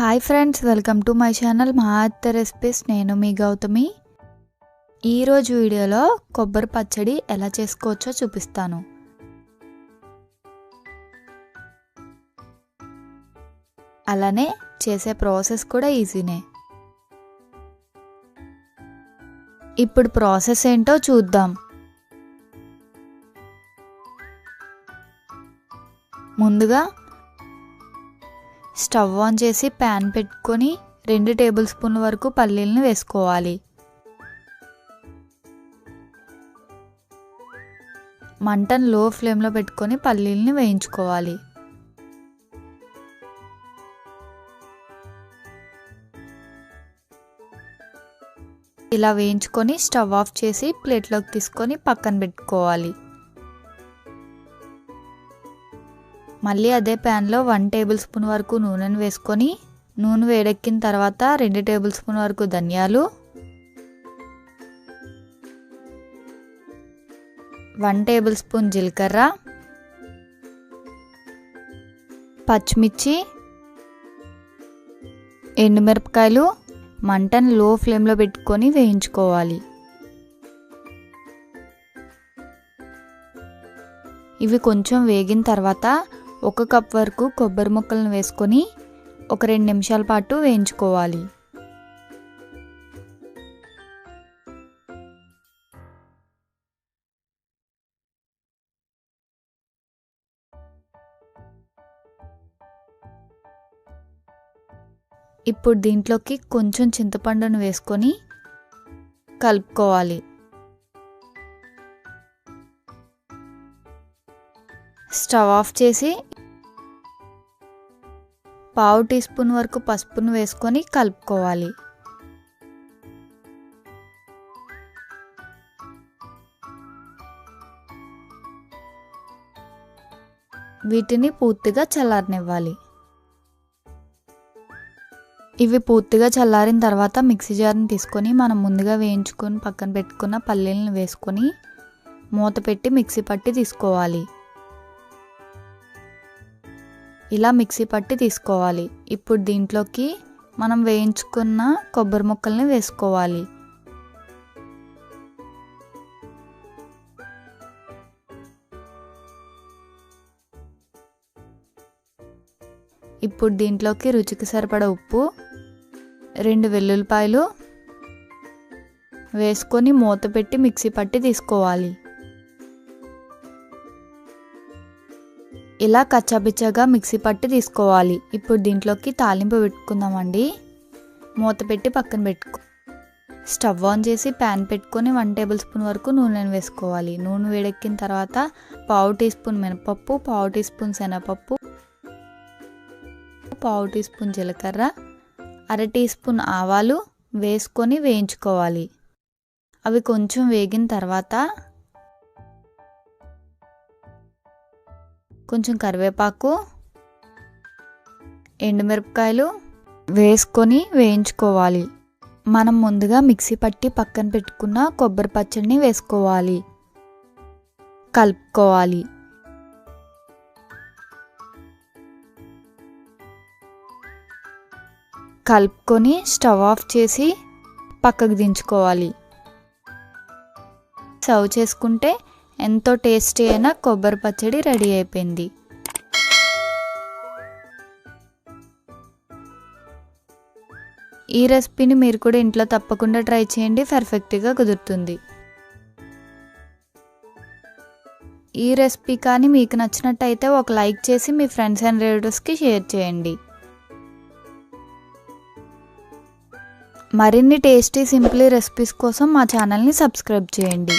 Hi friends welcome to my channel Mahatta recipes నేను మీ గౌతమి. ఈరోజు వీడియోలో కొబ్బరి పచ్చడి ఎలా చేసుకోవచ్చో చూపిస్తాను. అలానే చేసే ప్రాసెస్ కూడా ఈజీనే. ఇప్పుడు ప్రాసెస్ ఏంటో చూద్దాం. ముందుగా స్టవ్ ఆన్ చేసి ప్యాన్ పెట్టుకొని రెండు టేబుల్ స్పూన్ల వరకు పల్లీలను వేసుకోవాలి. మంటను లో ఫ్లేమ్లో పెట్టుకొని పల్లీలని వేయించుకోవాలి. ఇలా వేయించుకొని స్టవ్ ఆఫ్ చేసి ప్లేట్లోకి తీసుకొని పక్కన పెట్టుకోవాలి. మళ్ళీ అదే ప్యాన్లో వన్ టేబుల్ స్పూన్ వరకు నూనెను వేసుకొని నూనె వేడెక్కిన తర్వాత రెండు టేబుల్ స్పూన్ వరకు ధనియాలు వన్ టేబుల్ స్పూన్ జీలకర్ర పచ్చిమిర్చి ఎండుమిరపకాయలు మంటను లో ఫ్లేమ్లో పెట్టుకొని వేయించుకోవాలి. ఇవి కొంచెం వేగిన తర్వాత ఒక కప్ వరకు కొబ్బరి ముక్కలను వేసుకొని ఒక రెండు నిమిషాల పాటు వేయించుకోవాలి. ఇప్పుడు దీంట్లోకి కొంచెం చింతపండును వేసుకొని కలుపుకోవాలి. స్టవ్ ఆఫ్ చేసి పావు టీ స్పూన్ వరకు పసుపును వేసుకొని కలుపుకోవాలి. వీటిని పూర్తిగా చల్లారనివ్వాలి. ఇవి పూర్తిగా చల్లారిన తర్వాత మిక్సీ జార్ని తీసుకొని మనం ముందుగా వేయించుకొని పక్కన పెట్టుకున్న పల్లీలను వేసుకొని మూత పెట్టి మిక్సీ పట్టి తీసుకోవాలి. ఇలా మిక్సీ పట్టి తీసుకోవాలి. ఇప్పుడు దీంట్లోకి మనం వేయించుకున్న కొబ్బరి ముక్కల్ని వేసుకోవాలి. ఇప్పుడు దీంట్లోకి రుచికి సరిపడ ఉప్పు రెండు వెల్లుల్లిపాయలు వేసుకొని మూత పెట్టి మిక్సీ పట్టి తీసుకోవాలి. ఇలా కచ్చాబిచ్చగా మిక్సీ పట్టి తీసుకోవాలి. ఇప్పుడు దీంట్లోకి తాలింపు పెట్టుకుందామండి. మూత పెట్టి పక్కన పెట్టుకో. స్టవ్ ఆన్ చేసి ప్యాన్ పెట్టుకొని వన్ టేబుల్ స్పూన్ వరకు నూనెను వేసుకోవాలి. నూనె వేడెక్కిన తర్వాత పావు టీ స్పూన్ మినపప్పు పావు టీ స్పూన్ శనగపప్పు పావు టీ స్పూన్ జీలకర్ర అర టీ స్పూన్ ఆవాలు వేసుకొని వేయించుకోవాలి. అవి కొంచెం వేగిన తర్వాత కొంచెం కరివేపాకు ఎండుమిరపకాయలు వేసుకొని వేయించుకోవాలి. మనం ముందుగా మిక్సీ పట్టి పక్కన పెట్టుకున్న కొబ్బరి పచ్చడిని వేసుకోవాలి. కలుపుకోవాలి. కలుపుకొని స్టవ్ ఆఫ్ చేసి పక్కకు దించుకోవాలి. సర్వ్ చేసుకుంటే ఎంతో టేస్టీ అయిన కొబ్బరి పచ్చడి రెడీ అయిపోయింది. ఈ రెసిపీని మీరు కూడా ఇంట్లో తప్పకుండా ట్రై చేయండి పర్ఫెక్ట్గా కుదురుతుంది. ఈ రెసిపీ కానీ మీకు నచ్చినట్టయితే ఒక లైక్ చేసి మీ ఫ్రెండ్స్ అండ్ రిలేటివ్స్కి షేర్ చేయండి. మరిన్ని టేస్టీ సింప్లీ రెసిపీస్ కోసం మా ఛానల్ని సబ్స్క్రైబ్ చేయండి.